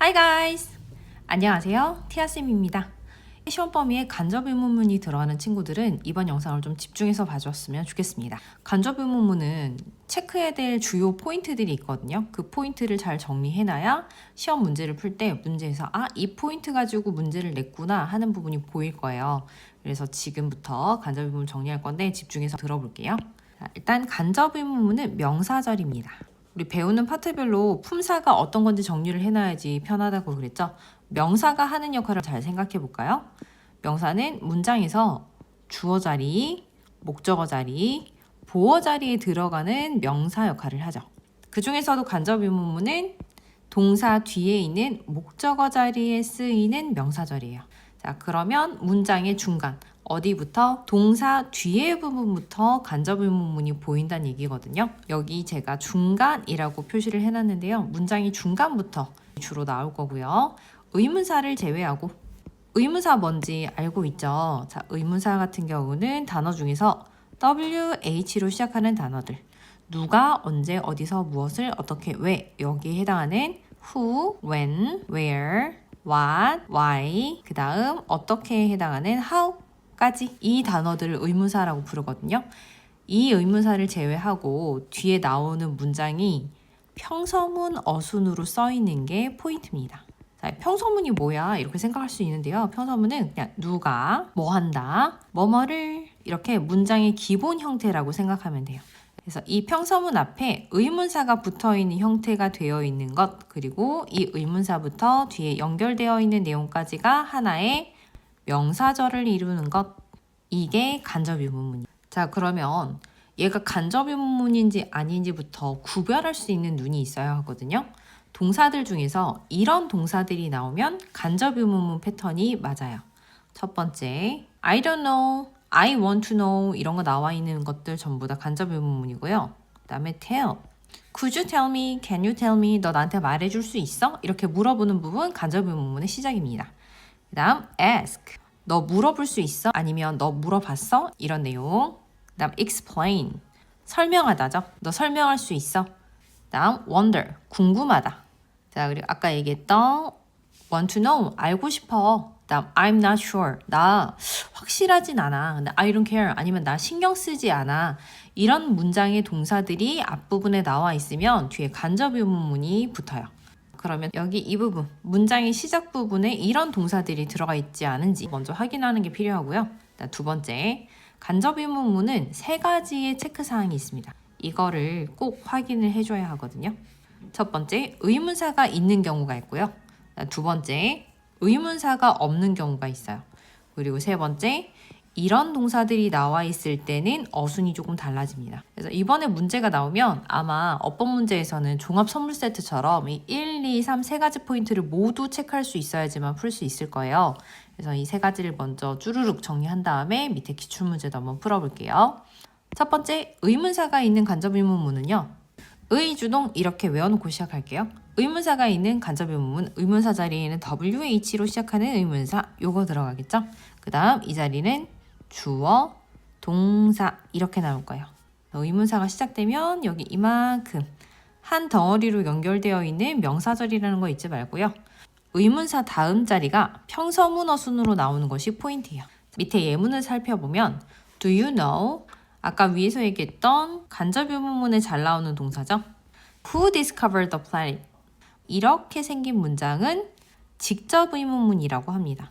Hi guys! 안녕하세요. 티아쌤입니다. 시험 범위에 간접 의문문이 들어가는 친구들은 이번 영상을 좀 집중해서 봐줬으면 좋겠습니다. 간접 의문문은 체크해야 될 주요 포인트들이 있거든요. 그 포인트를 잘 정리해놔야 시험 문제를 풀 때 문제에서 아, 이 포인트 가지고 문제를 냈구나 하는 부분이 보일 거예요. 그래서 지금부터 간접 의문문 정리할 건데 집중해서 들어볼게요. 자, 일단 간접 의문문은 명사절입니다. 우리 배우는 파트별로 품사가 어떤 건지 정리를 해놔야지 편하다고 그랬죠. 명사가 하는 역할을 잘 생각해 볼까요? 명사는 문장에서 주어 자리, 목적어 자리, 보어 자리에 들어가는 명사 역할을 하죠. 그 중에서도 간접 의문문은 동사 뒤에 있는 목적어 자리에 쓰이는 명사절이에요. 자, 그러면 문장의 중간 어디부터 동사 뒤에 부분부터 간접 의문문이 보인다는 얘기거든요. 여기 제가 중간이라고 표시를 해놨는데요. 문장이 중간부터 주로 나올 거고요. 의문사를 제외하고 의문사 뭔지 알고 있죠? 자, 의문사 같은 경우는 단어 중에서 WH로 시작하는 단어들. 누가, 언제, 어디서, 무엇을, 어떻게, 왜 여기에 해당하는 who, when, where, what, why, 그 다음 어떻게에 해당하는 how 까지 이 단어들을 의문사라고 부르거든요. 이 의문사를 제외하고 뒤에 나오는 문장이 평서문 어순으로 써 있는 게 포인트입니다. 자, 평서문이 뭐야? 이렇게 생각할 수 있는데요. 평서문은 그냥 누가 뭐 한다, 뭐뭐를 이렇게 문장의 기본 형태라고 생각하면 돼요. 그래서 이 평서문 앞에 의문사가 붙어 있는 형태가 되어 있는 것, 그리고 이 의문사부터 뒤에 연결되어 있는 내용까지가 하나의 명사절을 이루는 것, 이게 간접 의문문이에요. 자, 그러면 얘가 간접 의문문인지 아닌지부터 구별할 수 있는 눈이 있어야 하거든요. 동사들 중에서 이런 동사들이 나오면 간접 의문문 패턴이 맞아요. 첫 번째, I don't know, I want to know 이런 거 나와 있는 것들 전부 다 간접 의문문이고요. 그다음에 tell, could you tell me, can you tell me, 너 나한테 말해줄 수 있어? 이렇게 물어보는 부분 간접 의문문의 시작입니다. 그 다음 ask, 너 물어볼 수 있어? 아니면 너 물어봤어? 이런 내용. 그 다음 explain, 설명하다죠. 너 설명할 수 있어? 다음 wonder, 궁금하다. 자, 그리고 아까 얘기했던 want to know, 알고 싶어. 다음 I'm not sure, 나 확실하진 않아. 근데 I don't care, 아니면 나 신경 쓰지 않아. 이런 문장의 동사들이 앞부분에 나와 있으면 뒤에 간접 의문문이 붙어요. 그러면 여기 이 부분, 문장의 시작 부분에 이런 동사들이 들어가 있지 않은지 먼저 확인하는 게 필요하고요. 두 번째, 간접 의문문은 세 가지의 체크 사항이 있습니다. 이거를 꼭 확인을 해줘야 하거든요. 첫 번째, 의문사가 있는 경우가 있고요. 두 번째, 의문사가 없는 경우가 있어요. 그리고 세 번째, 이런 동사들이 나와 있을 때는 어순이 조금 달라집니다. 그래서 이번에 문제가 나오면 아마 어법 문제에서는 종합 선물 세트처럼 이 1, 2, 3 세 가지 포인트를 모두 체크할 수 있어야지만 풀 수 있을 거예요. 그래서 이 세 가지를 먼저 쭈루룩 정리한 다음에 밑에 기출 문제도 한번 풀어볼게요. 첫 번째, 의문사가 있는 간접 의문문은요. 의주동 이렇게 외워놓고 시작할게요. 의문사가 있는 간접 의문문, 의문사 자리에는 WH로 시작하는 의문사 요거 들어가겠죠? 그 다음 이 자리는 주어, 동사 이렇게 나올 거예요. 의문사가 시작되면 여기 이만큼 한 덩어리로 연결되어 있는 명사절이라는 거 잊지 말고요. 의문사 다음 자리가 평서문어 순으로 나오는 것이 포인트예요. 밑에 예문을 살펴보면 Do you know? 아까 위에서 얘기했던 간접 의문문에 잘 나오는 동사죠. Who discovered the planet? 이렇게 생긴 문장은 직접 의문문이라고 합니다.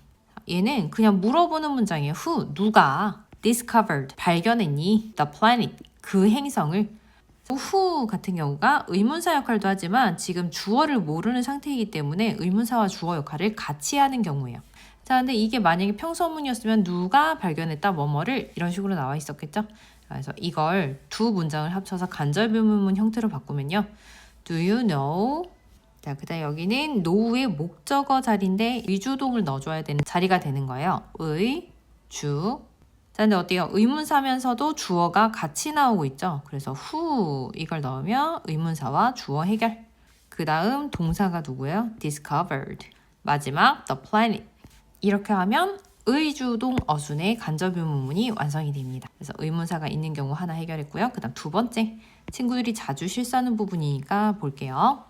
얘는 그냥 물어보는 문장이에요. Who? 누가? discovered 발견했니? the planet 그 행성을 who 같은 경우가 의문사 역할도 하지만 지금 주어를 모르는 상태이기 때문에 의문사와 주어 역할을 같이 하는 경우예요. 자, 근데 이게 만약에 평서문이었으면 누가 발견했다 뭐뭐를 이런 식으로 나와 있었겠죠? 그래서 이걸 두 문장을 합쳐서 간접 의문문 형태로 바꾸면요. Do you know? 자, 그 다음 여기는 know의 목적어 자리인데 위주동을 넣어줘야 되는 자리가 되는 거예요. 의, 주. 자, 근데 어때요? 의문사면서도 주어가 같이 나오고 있죠. 그래서 who 이걸 넣으면 의문사와 주어 해결. 그 다음 동사가 누구예요? discovered. 마지막 the planet. 이렇게 하면 의주동 어순의 간접 의문문이 완성이 됩니다. 그래서 의문사가 있는 경우 하나 해결했고요. 그 다음 두 번째 친구들이 자주 실수하는 부분이니까 볼게요.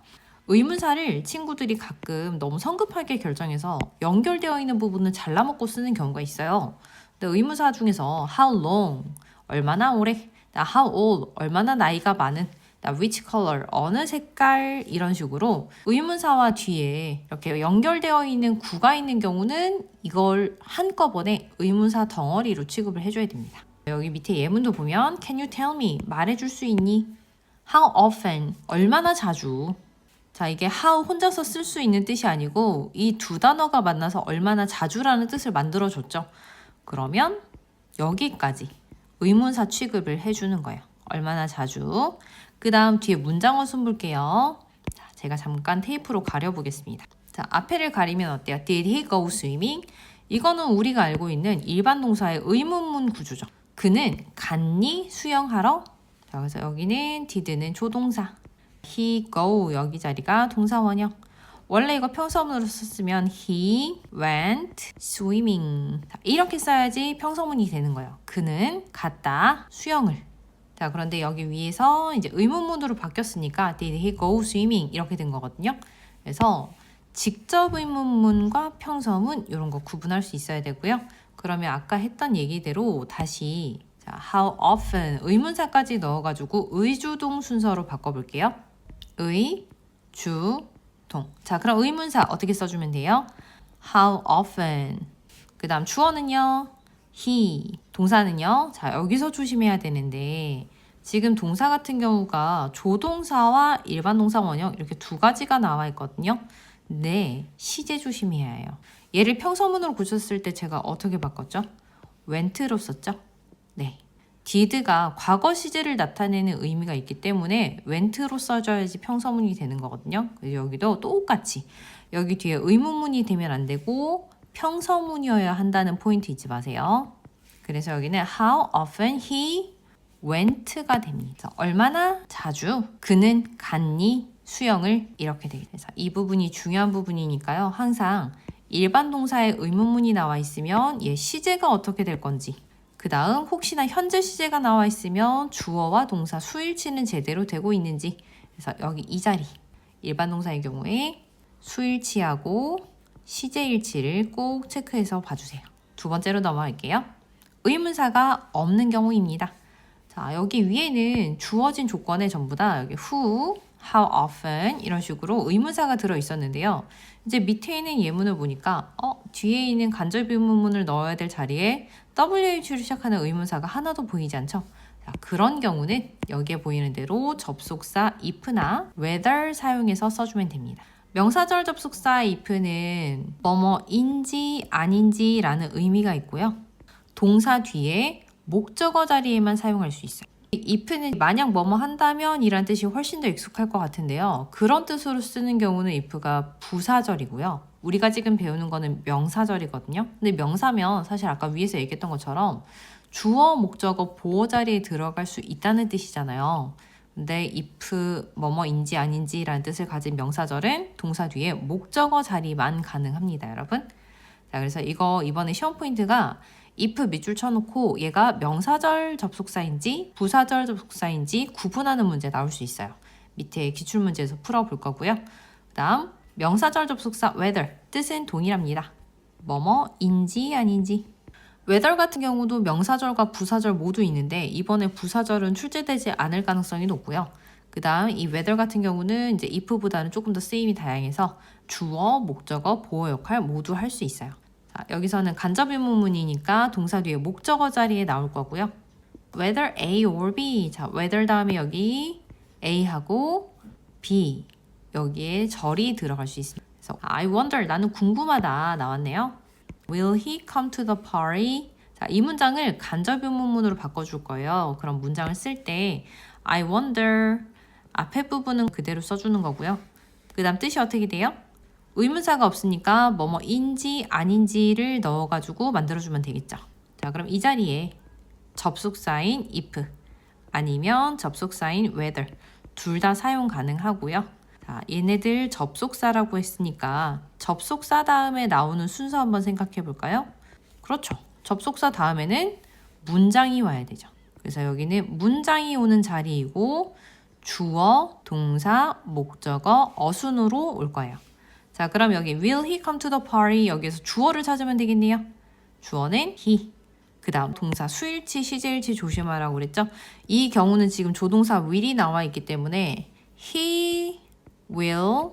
의문사를 친구들이 가끔 너무 성급하게 결정해서 연결되어 있는 부분은 잘라먹고 쓰는 경우가 있어요. 근데 의문사 중에서 how long 얼마나 오래, 나 how old 얼마나 나이가 많은, 나 which color 어느 색깔 이런 식으로 의문사와 뒤에 이렇게 연결되어 있는 구가 있는 경우는 이걸 한꺼번에 의문사 덩어리로 취급을 해줘야 됩니다. 여기 밑에 예문도 보면 Can you tell me 말해줄 수 있니? How often 얼마나 자주 자, 이게 how 혼자서 쓸 수 있는 뜻이 아니고 이 두 단어가 만나서 얼마나 자주라는 뜻을 만들어 줬죠. 그러면 여기까지 의문사 취급을 해주는 거예요. 얼마나 자주. 그 다음 뒤에 문장어 순 볼게요. 자, 제가 잠깐 테이프로 가려보겠습니다. 자, 앞에를 가리면 어때요? Did he go swimming? 이거는 우리가 알고 있는 일반 동사의 의문문 구조죠. 그는 갔니 수영하러? 자, 그래서 여기는 did는 조동사. He go 여기 자리가 동사 원형. 원래 이거 평서문으로 썼으면 he went swimming. 자, 이렇게 써야지 평서문이 되는 거예요. 그는 갔다 수영을. 자, 그런데 여기 위에서 이제 의문문으로 바뀌었으니까 did he go swimming 이렇게 된 거거든요. 그래서 직접 의문문과 평서문 이런 거 구분할 수 있어야 되고요. 그러면 아까 했던 얘기대로 다시 자, how often 의문사까지 넣어가지고 의주동 순서로 바꿔볼게요. 의, 주, 동. 자, 그럼 의문사 어떻게 써주면 돼요? How often. 그 다음 주어는요. he. 동사는요. 자, 여기서 조심해야 되는데 지금 동사 같은 경우가 조동사와 일반 동사 원형 이렇게 두 가지가 나와 있거든요. 네, 시제 조심해야 해요. 얘를 평서문으로 고쳤을 때 제가 어떻게 바꿨죠? went로 썼죠? 네. Did가 과거 시제를 나타내는 의미가 있기 때문에 went로 써줘야지 평서문이 되는 거거든요. 그래서 여기도 똑같이 여기 뒤에 의문문이 되면 안 되고 평서문이어야 한다는 포인트 잊지 마세요. 그래서 여기는 how often he went가 됩니다. 얼마나 자주 그는 갔니 수영을 이렇게 되게 돼서 이 부분이 중요한 부분이니까요. 항상 일반 동사의 의문문이 나와 있으면 얘 시제가 어떻게 될 건지 그 다음 혹시나 현재 시제가 나와 있으면 주어와 동사 수일치는 제대로 되고 있는지 그래서 여기 이 자리 일반 동사의 경우에 수일치하고 시제일치를 꼭 체크해서 봐주세요. 두 번째로 넘어갈게요. 의문사가 없는 경우입니다. 자 여기 위에는 주어진 조건에 전부 다 여기 who, how often 이런 식으로 의문사가 들어 있었는데요. 이제 밑에 있는 예문을 보니까 어 뒤에 있는 간접 의문문을 넣어야 될 자리에 WH로 시작하는 의문사가 하나도 보이지 않죠? 자, 그런 경우는 여기에 보이는 대로 접속사 if나 whether 사용해서 써주면 됩니다. 명사절 접속사 if는 뭐뭐인지 아닌지라는 의미가 있고요. 동사 뒤에 목적어 자리에만 사용할 수 있어요. if는 만약 뭐뭐 한다면 이란 뜻이 훨씬 더 익숙할 것 같은데요. 그런 뜻으로 쓰는 경우는 if가 부사절이고요. 우리가 지금 배우는 거는 명사절이거든요. 근데 명사면 사실 아까 위에서 얘기했던 것처럼 주어, 목적어, 보호 자리에 들어갈 수 있다는 뜻이잖아요. 근데 if 뭐뭐인지 아닌지라는 뜻을 가진 명사절은 동사 뒤에 목적어 자리만 가능합니다, 여러분. 자, 그래서 이거 이번에 시험 포인트가 if 밑줄 쳐놓고 얘가 명사절 접속사인지 부사절 접속사인지 구분하는 문제 나올 수 있어요. 밑에 기출 문제에서 풀어볼 거고요. 그 다음 명사절 접속사 whether 뜻은 동일합니다. 뭐뭐인지 아닌지. whether 같은 경우도 명사절과 부사절 모두 있는데 이번에 부사절은 출제되지 않을 가능성이 높고요. 그 다음 이 whether 같은 경우는 이제 if보다는 조금 더 쓰임이 다양해서 주어, 목적어, 보호 역할 모두 할 수 있어요. 자, 여기서는 간접 의문문이니까 동사 뒤에 목적어 자리에 나올 거고요. whether A or B. 자, whether 다음에 여기 A하고 B. 여기에 절이 들어갈 수 있습니다. 그래서 I wonder 나는 궁금하다 나왔네요. Will he come to the party? 자, 이 문장을 간접 의문문으로 바꿔줄 거예요. 그럼 문장을 쓸 때 I wonder 앞에 부분은 그대로 써주는 거고요. 그 다음 뜻이 어떻게 돼요? 의문사가 없으니까 뭐뭐인지 아닌지를 넣어가지고 만들어주면 되겠죠. 자, 그럼 이 자리에 접속사인 if 아니면 접속사인 whether 둘 다 사용 가능하고요. 자, 얘네들 접속사라고 했으니까 접속사 다음에 나오는 순서 한번 생각해 볼까요? 그렇죠. 접속사 다음에는 문장이 와야 되죠. 그래서 여기는 문장이 오는 자리이고 주어, 동사, 목적어, 어순으로 올 거예요. 자, 그럼 여기 will he come to the party 여기에서 주어를 찾으면 되겠네요. 주어는 he. 그 다음 동사 수일치, 시제일치 조심하라고 그랬죠? 이 경우는 지금 조동사 will이 나와 있기 때문에 he will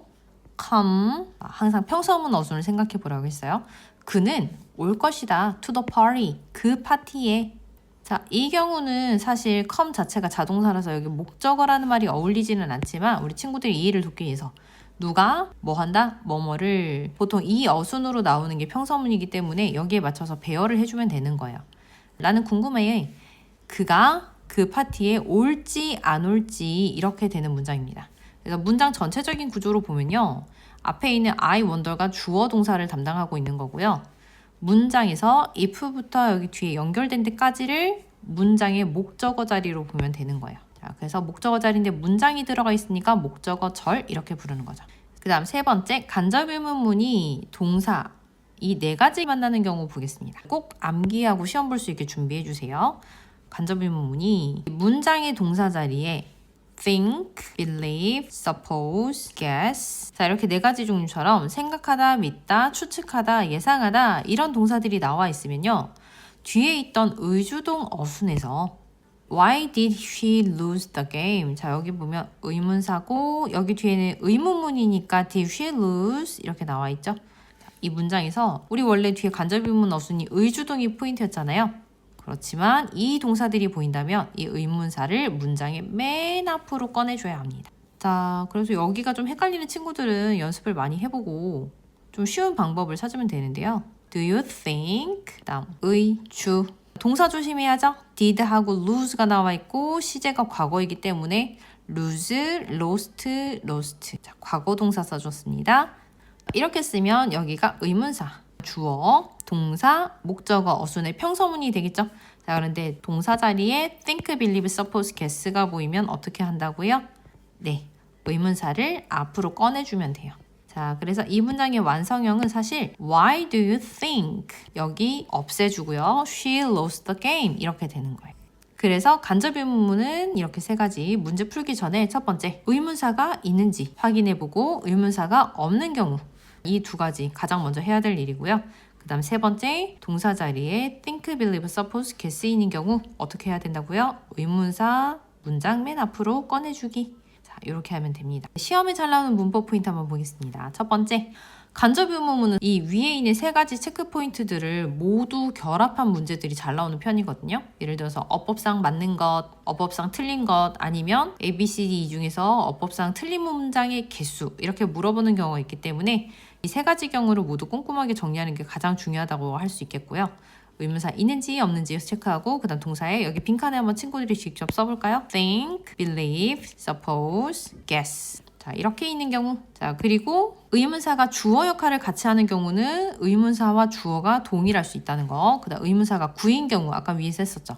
come 아, 항상 평서문 어순을 생각해 보라고 했어요. 그는 올 것이다. to the party. 그 파티에. 자, 이 경우는 사실 come 자체가 자동사라서 여기 목적어라는 말이 어울리지는 않지만 우리 친구들이 이해를 돕기 위해서 누가 뭐 한다? 뭐뭐를 보통 이 어순으로 나오는 게 평서문이기 때문에 여기에 맞춰서 배열을 해주면 되는 거예요. 나는 궁금해. 그가 그 파티에 올지 안 올지 이렇게 되는 문장입니다. 그래서 문장 전체적인 구조로 보면요. 앞에 있는 I wonder가 주어 동사를 담당하고 있는 거고요. 문장에서 if부터 여기 뒤에 연결된 데까지를 문장의 목적어 자리로 보면 되는 거예요. 자, 그래서 목적어 자리인데 문장이 들어가 있으니까 목적어 절 이렇게 부르는 거죠. 그 다음 세 번째, 간접 의문문이 동사 이 네 가지 만나는 경우 보겠습니다. 꼭 암기하고 시험 볼 수 있게 준비해 주세요. 간접 의문문이 문장의 동사 자리에 think, believe, suppose, guess. 자, 이렇게 네 가지 종류처럼 생각하다, 믿다, 추측하다, 예상하다 이런 동사들이 나와 있으면요. 뒤에 있던 의주동 어순에서 Why did she lose the game? 자, 여기 보면 의문사고 여기 뒤에는 의문문이니까 did she lose 이렇게 나와 있죠. 자, 이 문장에서 우리 원래 뒤에 간접의문 어순이 의주동이 포인트였잖아요. 그렇지만 이 동사들이 보인다면 이 의문사를 문장의 맨 앞으로 꺼내줘야 합니다. 자, 그래서 여기가 좀 헷갈리는 친구들은 연습을 많이 해보고 좀 쉬운 방법을 찾으면 되는데요. Do you think? 다음 의, 주. 동사 조심해야죠. did 하고 lose가 나와 있고 시제가 과거이기 때문에 lose, lost, lost. 자, 과거 동사 써줬습니다. 이렇게 쓰면 여기가 의문사, 주어, 동사, 목적어, 어순의 평서문이 되겠죠. 자, 그런데 동사 자리에 think, believe, suppose, guess가 보이면 어떻게 한다고요? 네, 의문사를 앞으로 꺼내주면 돼요. 자, 그래서 이 문장의 완성형은 사실 Why do you think? 여기 없애주고요. She lost the game 이렇게 되는 거예요. 그래서 간접 의문문은 이렇게 세 가지 문제 풀기 전에 첫 번째 의문사가 있는지 확인해보고 의문사가 없는 경우 이 두 가지 가장 먼저 해야 될 일이고요. 그 다음 세 번째 동사 자리에 think, believe, suppose, guess인 경우 어떻게 해야 된다고요? 의문사 문장 맨 앞으로 꺼내주기. 자, 이렇게 하면 됩니다. 시험에 잘 나오는 문법 포인트 한번 보겠습니다. 첫 번째, 간접 의문문은 이 위에 있는 세 가지 체크 포인트들을 모두 결합한 문제들이 잘 나오는 편이거든요. 예를 들어서 어법상 맞는 것, 어법상 틀린 것, 아니면 A, B, C, D 이 중에서 어법상 틀린 문장의 개수 이렇게 물어보는 경우가 있기 때문에 이 세 가지 경우를 모두 꼼꼼하게 정리하는 게 가장 중요하다고 할 수 있겠고요. 의문사 있는지 없는지 체크하고 그다음 동사에 여기 빈칸에 한번 친구들이 직접 써볼까요? think, believe, suppose, guess. 자 이렇게 있는 경우 자 그리고 의문사가 주어 역할을 같이 하는 경우는 의문사와 주어가 동일할 수 있다는 거 그다음 의문사가 구인 경우 아까 위에서 했었죠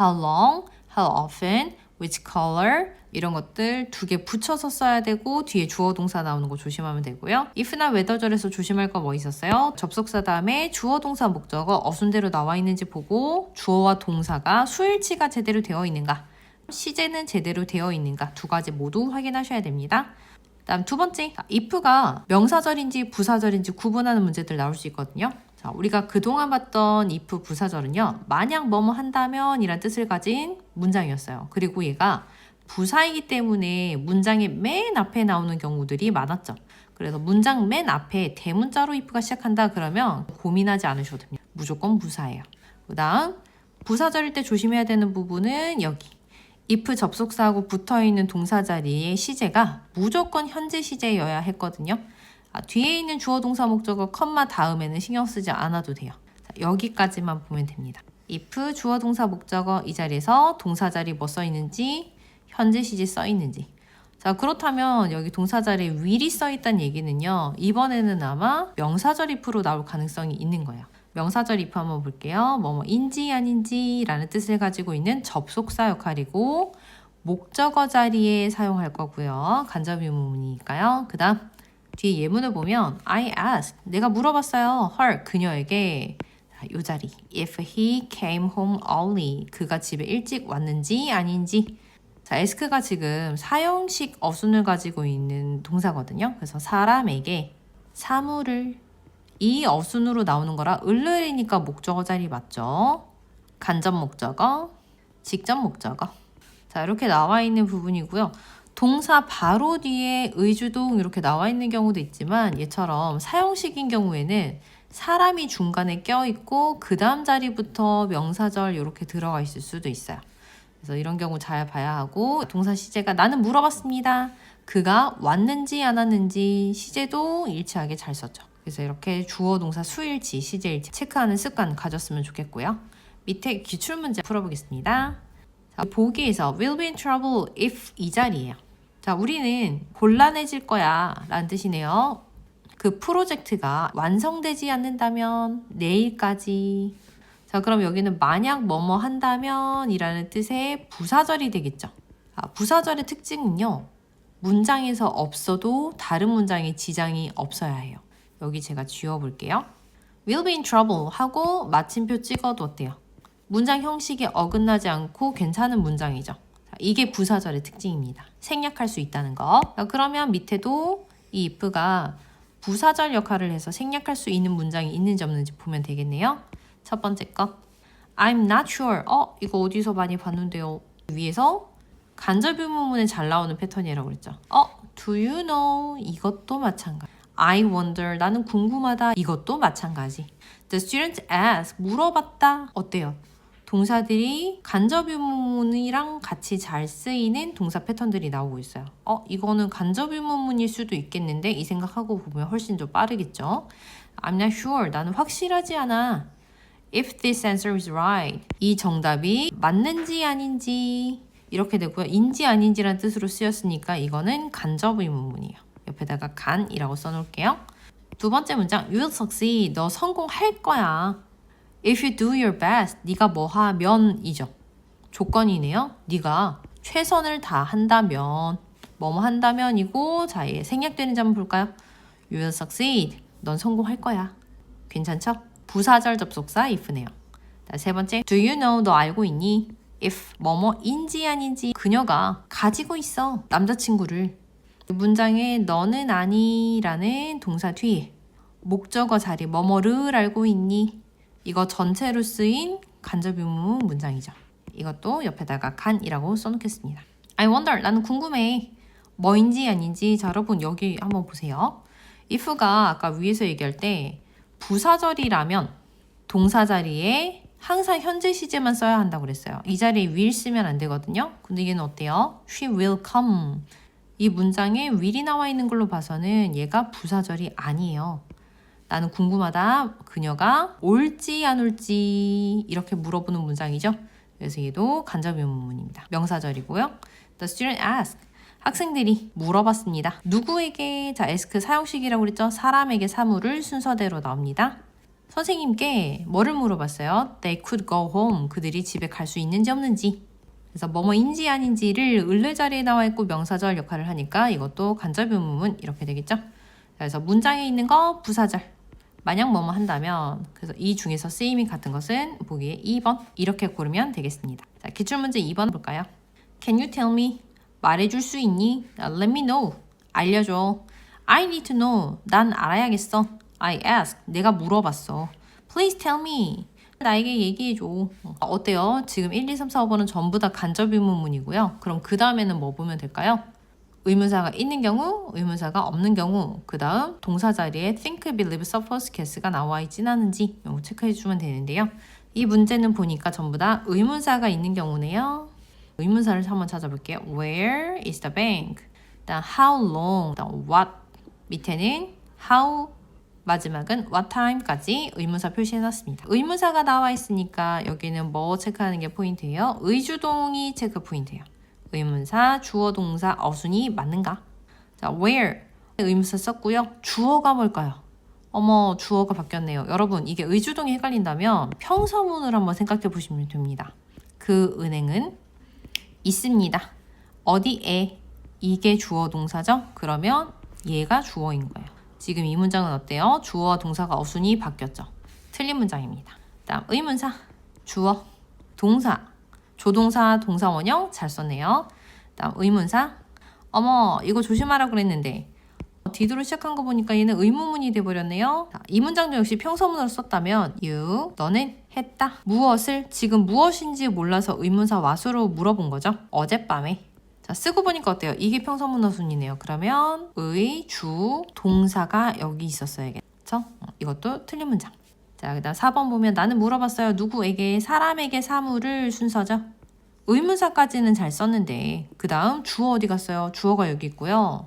how long, how often, which color 이런 것들 두 개 붙여서 써야 되고 뒤에 주어 동사 나오는 거 조심하면 되고요 if나 whether절에서 조심할 거 뭐 있었어요 접속사 다음에 주어 동사 목적어 어순대로 나와 있는지 보고 주어와 동사가 수일치가 제대로 되어 있는가 시제는 제대로 되어 있는가 두 가지 모두 확인하셔야 됩니다. 다음 두 번째, if가 명사절인지 부사절인지 구분하는 문제들 나올 수 있거든요. 자, 우리가 그동안 봤던 if 부사절은요, 만약 뭐뭐 한다면 이란 뜻을 가진 문장이었어요. 그리고 얘가 부사이기 때문에 문장의 맨 앞에 나오는 경우들이 많았죠. 그래서 문장 맨 앞에 대문자로 if가 시작한다 그러면 고민하지 않으셔도 됩니다. 무조건 부사예요. 그 다음, 부사절일 때 조심해야 되는 부분은 여기. if 접속사하고 붙어 있는 동사 자리에 시제가 무조건 현재 시제여야 했거든요. 아, 뒤에 있는 주어 동사 목적어 컴마 다음에는 신경 쓰지 않아도 돼요. 자, 여기까지만 보면 됩니다. if 주어 동사 목적어 이 자리에서 동사 자리 뭐 써 있는지 현재 시제 써 있는지 자 그렇다면 여기 동사 자리에 will이 써 있다는 얘기는요 이번에는 아마 명사절 if로 나올 가능성이 있는 거예요. 명사절 if 한번 볼게요. 뭐뭐인지 아닌지라는 뜻을 가지고 있는 접속사 역할이고 목적어 자리에 사용할 거고요. 간접 의문이니까요. 그 다음 뒤에 예문을 보면 I asked 내가 물어봤어요. her 그녀에게 자, 요 자리 if he came home early 그가 집에 일찍 왔는지 아닌지 자, 에스크가 지금 사형식 어순을 가지고 있는 동사거든요. 그래서 사람에게 사물을 이 어순으로 나오는 거라 을르리니까 목적어 자리 맞죠? 간접 목적어, 직접 목적어. 자, 이렇게 나와 있는 부분이고요. 동사 바로 뒤에 의주동 이렇게 나와 있는 경우도 있지만 얘처럼 사형식인 경우에는 사람이 중간에 껴 있고 그 다음 자리부터 명사절 이렇게 들어가 있을 수도 있어요. 그래서 이런 경우 잘 봐야 하고 동사 시제가 나는 물어봤습니다. 그가 왔는지 안 왔는지 시제도 일치하게 잘 썼죠. 그래서 이렇게 주어 동사 수일치, 시제일치 체크하는 습관 가졌으면 좋겠고요. 밑에 기출 문제 풀어보겠습니다. 자, 보기에서 will be in trouble if 이 자리예요. 자, 우리는 곤란해질 거야 라는 뜻이네요. 그 프로젝트가 완성되지 않는다면 내일까지. 자, 그럼 여기는 만약 뭐뭐 한다면 이라는 뜻의 부사절이 되겠죠. 아, 부사절의 특징은요. 문장에서 없어도 다른 문장에 지장이 없어야 해요. 여기 제가 지워 볼게요. will be in trouble 하고 마침표 찍어도 어때요? 문장 형식에 어긋나지 않고 괜찮은 문장이죠. 자, 이게 부사절의 특징입니다. 생략할 수 있다는 거. 자, 그러면 밑에도 이 if가 부사절 역할을 해서 생략할 수 있는 문장이 있는지 없는지 보면 되겠네요. 첫 번째 거. I'm not sure. 어, 이거 어디서 많이 봤는데요. 위에서 간접 의문문에 잘 나오는 패턴이라고 그랬죠. 어, do you know? 이것도 마찬가지. I wonder. 나는 궁금하다. 이것도 마찬가지. The student asked. 물어봤다. 어때요? 동사들이 간접 의문문이랑 같이 잘 쓰이는 동사 패턴들이 나오고 있어요. 어, 이거는 간접 의문문일 수도 있겠는데 이 생각하고 보면 훨씬 더 빠르겠죠. I'm not sure. 나는 확실하지 않아. If this answer is right. 이 정답이 맞는지 아닌지 이렇게 되고요. 인지 아닌지란 뜻으로 쓰였으니까 이거는 간접 의문문이에요. 옆에다가 간이라고 써놓을게요. 두 번째 문장, you will succeed. 너 성공할 거야. If you do your best, 네가 뭐 하면이죠. 조건이네요. 네가 최선을 다한다면, 뭐뭐 한다면이고, 자, 얘 생략되는지 한번 볼까요? You will succeed. 넌 성공할 거야. 괜찮죠? 부사절 접속사 if네요. 자, 세 번째, do you know? 너 알고 있니? if 뭐뭐인지 아닌지 그녀가 가지고 있어 남자친구를 문장에 너는 아니라는 동사 뒤에 목적어 자리 뭐뭐를 알고 있니? 이거 전체로 쓰인 간접 의문 문장이죠. 이것도 옆에다가 간이라고 써놓겠습니다. I wonder 나는 궁금해. 뭐인지 아닌지 자 여러분 여기 한번 보세요. if가 아까 위에서 얘기할 때 부사절이라면 동사 자리에 항상 현재 시제만 써야 한다고 그랬어요. 이 자리에 will 쓰면 안 되거든요. 근데 얘는 어때요? She will come. 이 문장에 will이 나와 있는 걸로 봐서는 얘가 부사절이 아니에요. 나는 궁금하다. 그녀가 올지 안 올지 이렇게 물어보는 문장이죠. 그래서 얘도 간접 의문문입니다. 명사절이고요. The student asked. 학생들이 물어봤습니다. 누구에게? 자, ask 사용식이라고 그랬죠. 사람에게 사물을 순서대로 나옵니다. 선생님께 뭐를 물어봤어요? They could go home. 그들이 집에 갈 수 있는지 없는지. 그래서 뭐뭐인지 아닌지를 을레 자리에 나와 있고 명사절 역할을 하니까 이것도 간접 의문문 이렇게 되겠죠. 그래서 문장에 있는 거 부사절. 만약 뭐뭐 한다면 그래서 이 중에서 쓰임이 같은 것은 보기에 2번 이렇게 고르면 되겠습니다. 자, 기출문제 2번 볼까요? Can you tell me? 말해줄 수 있니? Let me know. 알려줘. I need to know. 난 알아야겠어. I ask. 내가 물어봤어. Please tell me. 나에게 얘기해줘. 어, 어때요? 지금 1, 2, 3, 4, 5번은 전부 다 간접 의문문이고요. 그럼 그 다음에는 뭐 보면 될까요? 의문사가 있는 경우, 의문사가 없는 경우, 그 다음 동사 자리에 think, believe, suppose, guess가 나와 있진 않은지 체크해 주면 되는데요. 이 문제는 보니까 전부 다 의문사가 있는 경우네요. 의문사를 한번 찾아볼게요. Where is the bank? 일단 how long, 일단 what 밑에는 how 마지막은 what time까지 의문사 표시해놨습니다. 의문사가 나와 있으니까 여기는 뭐 체크하는 게 포인트예요? 의주동이 체크 포인트예요. 의문사, 주어, 동사, 어순이 맞는가? 자, where 의문사 썼고요. 주어가 뭘까요? 어머, 주어가 바뀌었네요. 여러분, 이게 의주동이 헷갈린다면 평서문을 한번 생각해 보시면 됩니다. 그 은행은 있습니다. 어디에? 이게 주어 동사죠? 그러면 얘가 주어인 거예요. 지금 이 문장은 어때요? 주어와 동사가 어순이 바뀌었죠. 틀린 문장입니다. 다음 의문사, 주어, 동사, 조동사, 동사 원형 잘 썼네요. 다음 의문사. 어머, 이거 조심하라 그랬는데. 디드로 시작한 거 보니까 얘는 의문문이 돼버렸네요. 자, 이 문장도 역시 평서문으로 썼다면 you, 너는 했다. 무엇을 지금 무엇인지 몰라서 의문사 와수로 물어본 거죠. 어젯밤에. 자, 쓰고 보니까 어때요? 이게 평서문어 순이네요. 그러면 의, 주, 동사가 여기 있었어야겠죠? 어, 이것도 틀린 문장. 자, 그다음 4번 보면 나는 물어봤어요. 누구에게 사람에게 사물을 순서죠. 의문사까지는 잘 썼는데 그다음 주어 어디 갔어요? 주어가 여기 있고요.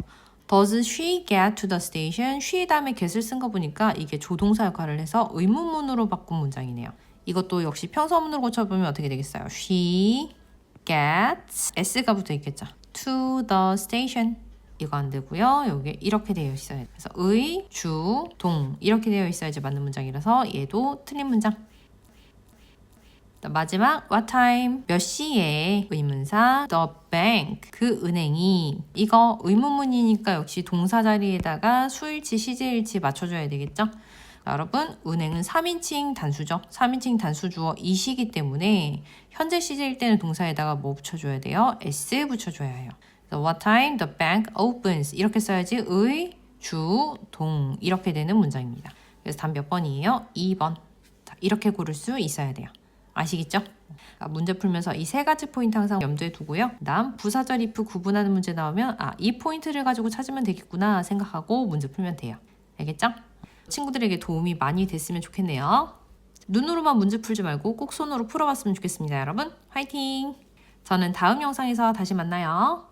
Does she get to the station? she 다음에 get을 쓴 거 보니까 이게 조동사 역할을 해서 의문문으로 바꾼 문장이네요. 이것도 역시 평서문으로 고쳐보면 어떻게 되겠어요? She gets s가 붙어 있겠죠. To the station. 이거 안 되고요. 여기 이렇게 되어 있어요. 그래서 의, 주, 동 이렇게 되어 있어야지 맞는 문장이라서 얘도 틀린 문장. 마지막 what time 몇 시에 의문사 the bank 그 은행이 이거 의문문이니까 역시 동사 자리에다가 수일치 시제일치 맞춰줘야 되겠죠 자, 여러분 은행은 3인칭 단수죠 3인칭 단수 주어 이시기 때문에 현재 시제일 때는 동사에다가 뭐 붙여줘야 돼요 s 붙여줘야 해요 what time the bank opens 이렇게 써야지 의, 주, 동 이렇게 되는 문장입니다 그래서 답 몇 번이에요 2번 자, 이렇게 고를 수 있어야 돼요 아시겠죠? 아, 문제 풀면서 이 세 가지 포인트 항상 염두에 두고요. 다음 부사절 if 구분하는 문제 나오면 아, 이 포인트를 가지고 찾으면 되겠구나 생각하고 문제 풀면 돼요. 알겠죠? 친구들에게 도움이 많이 됐으면 좋겠네요. 눈으로만 문제 풀지 말고 꼭 손으로 풀어봤으면 좋겠습니다. 여러분, 화이팅! 저는 다음 영상에서 다시 만나요.